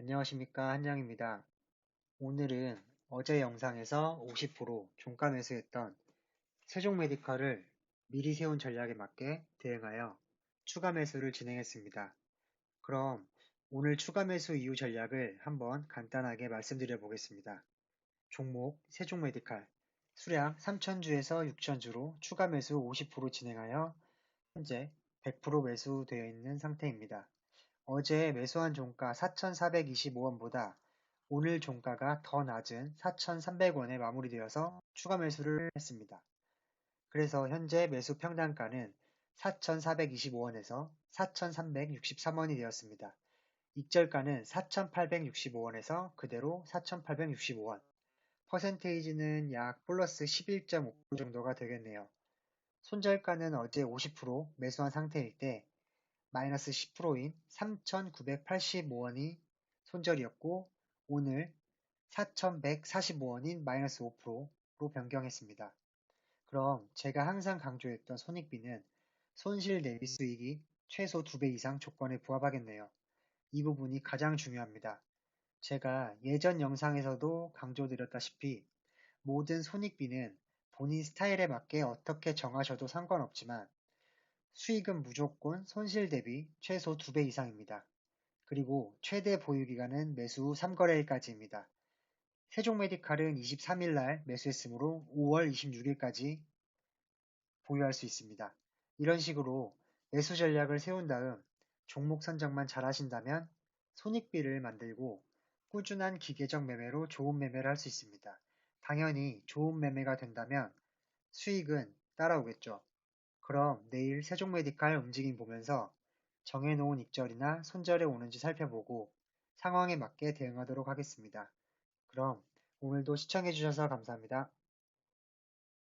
안녕하십니까 한양입니다. 오늘은 어제 영상에서 50% 종가 매수했던 세종메디컬을 미리 세운 전략에 맞게 대응하여 추가 매수를 진행했습니다. 그럼 오늘 추가 매수 이후 전략을 한번 간단하게 말씀드려 보겠습니다. 종목 세종메디칼 수량 3천주에서 6천주로 추가 매수 50% 진행하여 현재 100% 매수되어 있는 상태입니다. 어제 매수한 종가 4,425원보다 오늘 종가가 더 낮은 4,300원에 마무리되어서 추가 매수를 했습니다. 그래서 현재 매수 평단가는 4,425원에서 4,363원이 되었습니다. 익절가는 4,865원에서 그대로 4,865원. 퍼센테이지는 약 플러스 11.5% 정도가 되겠네요. 손절가는 어제 50% 매수한 상태일 때 마이너스 10%인 3,985원이 손절이었고 오늘 4,145원인 마이너스 5%로 변경했습니다. 그럼 제가 항상 강조했던 손익비는 손실 대비 수익이 최소 2배 이상 조건에 부합하겠네요. 이 부분이 가장 중요합니다. 제가 예전 영상에서도 강조드렸다시피 모든 손익비는 본인 스타일에 맞게 어떻게 정하셔도 상관없지만 수익은 무조건 손실 대비 최소 2배 이상입니다. 그리고 최대 보유기간은 매수 후 3거래일까지입니다. 세종메디칼은 23일 날 매수했으므로 5월 26일까지 보유할 수 있습니다. 이런 식으로 매수 전략을 세운 다음 종목 선정만 잘 하신다면 손익비를 만들고 꾸준한 기계적 매매로 좋은 매매를 할 수 있습니다. 당연히 좋은 매매가 된다면 수익은 따라오겠죠. 그럼 내일 세종메디칼 움직임 보면서 정해놓은 익절이나 손절에 오는지 살펴보고 상황에 맞게 대응하도록 하겠습니다. 그럼 오늘도 시청해주셔서 감사합니다.